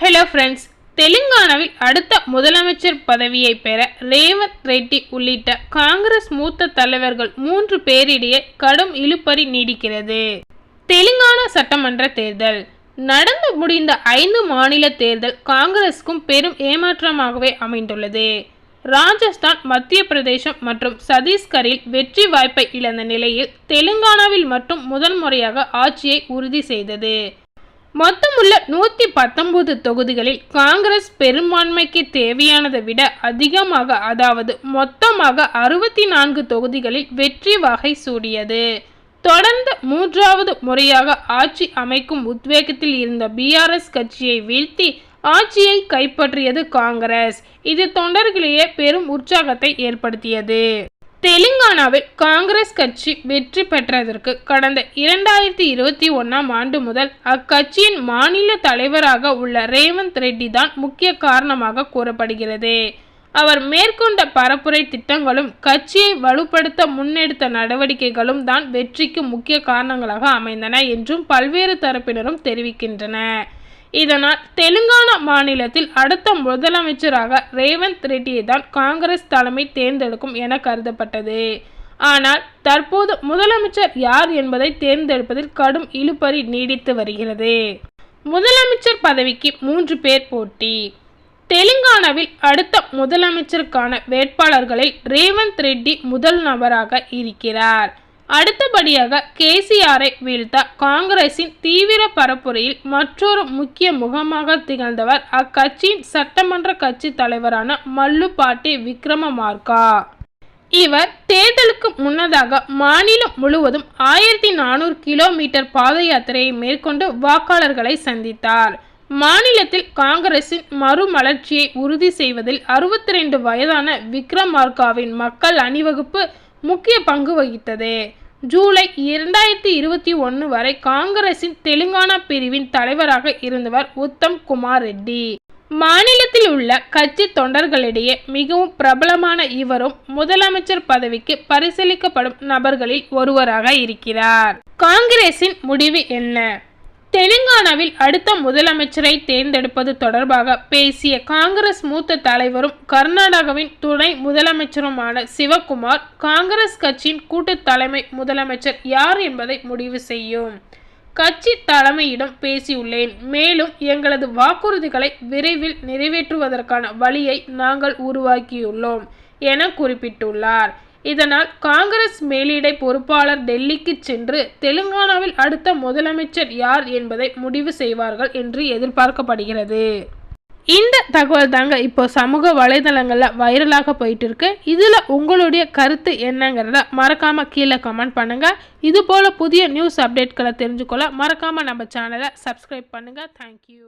Hello friends தெலுங்கானாவில் அடுத்த முதலமைச்சர் பதவியை பெற ரேவந்த் ரெட்டி உள்ளிட்ட காங்கிரஸ் மூத்த தலைவர்கள் மூன்று பேரிடையே கடும் இழுபறி நீடிக்கிறது. தெலுங்கானா சட்டமன்ற தேர்தல். நடந்து முடிந்த ஐந்து மாநில தேர்தல் காங்கிரஸுக்கும் பெரும் ஏமாற்றமாகவே அமைந்துள்ளது. ராஜஸ்தான் மத்திய பிரதேசம் மற்றும் சத்தீஸ்கரில் வெற்றி வாய்ப்பை இழந்த நிலையில் தெலுங்கானாவில் மட்டும் முதல் முறையாக ஆட்சியை உறுதி செய்தது. மொத்தமுள்ள நூற்றி பத்தொன்பது தொகுதிகளில் காங்கிரஸ் பெரும்பான்மைக்கு தேவையானதை விட அதிகமாக அதாவது மொத்தமாக அறுபத்தி நான்கு தொகுதிகளில் வெற்றி வகை சூடியது. தொடர்ந்து மூன்றாவது முறையாக ஆட்சி அமைக்கும் உத்வேகத்தில் இருந்த பிஆர்எஸ் கட்சியை வீழ்த்தி ஆட்சியை கைப்பற்றியது காங்கிரஸ். இது தொண்டர்களிடையே பெரும் உற்சாகத்தை ஏற்படுத்தியது. தெலுங்கானாவில் காங்கிரஸ் கட்சி வெற்றி பெற்றதற்கு கடந்த இரண்டாயிரத்தி இருபத்தி ஒன்றாம் ஆண்டு முதல் அக்கட்சியின் மாநில தலைவராக உள்ள ரேவந்த் ரெட்டி தான் முக்கிய காரணமாக கூறப்படுகிறது. அவர் மேற்கொண்ட பரப்புரை திட்டங்களும் கட்சியை வலுப்படுத்த முன்னெடுத்த நடவடிக்கைகளும் தான் வெற்றிக்கு முக்கிய காரணங்களாக அமைந்தன என்றும் பல்வேறு தரப்பினரும் தெரிவிக்கின்றன இதனால் தெலுங்கானா மாநிலத்தில் அடுத்த முதலமைச்சராக ரேவந்த் ரெட்டியை தான் காங்கிரஸ் தலைமை தேர்ந்தெடுக்கும் என கருதப்பட்டது. ஆனால் தற்போது முதலமைச்சர் யார் என்பதை தேர்ந்தெடுப்பதில் கடும் இழுபறி நீடித்து வருகிறது. முதலமைச்சர் பதவிக்கு மூன்று பேர் போட்டி. தெலுங்கானாவில் அடுத்த முதலமைச்சருக்கான வேட்பாளர்களில் ரேவந்த் ரெட்டி முதல் நபராக இருக்கிறார். அடுத்தபடியாக கேசிஆரை வீழ்த்த காங்கிரசின் தீவிர பரப்புரையில் மற்றொரு முக்கிய முகமாக திகழ்ந்தவர் அக்கட்சியின் சட்டமன்ற கட்சி தலைவரான மல்லுபாட்டி விக்ரமமார்கா. இவர் தேர்தலுக்கு முன்னதாக மாநிலம் முழுவதும் ஆயிரத்தி நானூறு கிலோமீட்டர் பாத யாத்திரையை மேற்கொண்டு வாக்காளர்களை சந்தித்தார். மாநிலத்தில் காங்கிரசின் மறுமலர்ச்சியை உறுதி செய்வதில் அறுபத்தி ரெண்டு வயதான விக்ரமார்காவின் மக்கள் அணிவகுப்பு முக்கிய பங்கு வகித்தது. ஜூலை இரண்டாயிரத்தி இருபத்தி ஒன்று வரை காங்கிரசின் தெலுங்கானா பிரிவின் தலைவராக இருந்தவர் உத்தம் குமார் ரெட்டி. மாநிலத்தில் உள்ள கட்சி தொண்டர்களிடையே மிகவும் பிரபலமான இவரும் முதலமைச்சர் பதவிக்கு பரிசீலிக்கப்படும் நபர்களில் ஒருவராக இருக்கிறார். காங்கிரசின் முடிவு என்ன? தெலுங்கானாவில் அடுத்த முதலமைச்சரை தேர்ந்தெடுப்பது தொடர்பாக பேசிய காங்கிரஸ் மூத்த தலைவரும் கர்நாடகாவின் துணை முதலமைச்சருமான சிவகுமார் காங்கிரஸ் கட்சியின் கூட்டு தலைமை முதலமைச்சர் யார் என்பதை முடிவு செய்யும். கட்சி தலைமையிடம் பேசியுள்ளேன். மேலும் எங்களது வாக்குறுதிகளை விரைவில் நிறைவேற்றுவதற்கான வழியை நாங்கள் உருவாக்கியுள்ளோம் என குறிப்பிட்டுள்ளார். இதனால் காங்கிரஸ் மேலிடை பொறுப்பாளர் டெல்லிக்கு சென்று தெலுங்கானாவில் அடுத்த முதலமைச்சர் யார் என்பதை முடிவு செய்வார்கள் என்று எதிர்பார்க்கப்படுகிறது. இந்த தகவல் தாங்க இப்போ சமூக வலைதளங்களில் வைரலாக போயிட்டு இருக்கு இதில் உங்களுடைய கருத்து என்னங்கிறத மறக்காமல் கீழே கமெண்ட் பண்ணுங்கள் இது போல் புதிய நியூஸ் அப்டேட்களை தெரிஞ்சுக்கொள்ள மறக்காமல் நம்ம சேனலை சப்ஸ்கிரைப் பண்ணுங்கள் தேங்க்யூ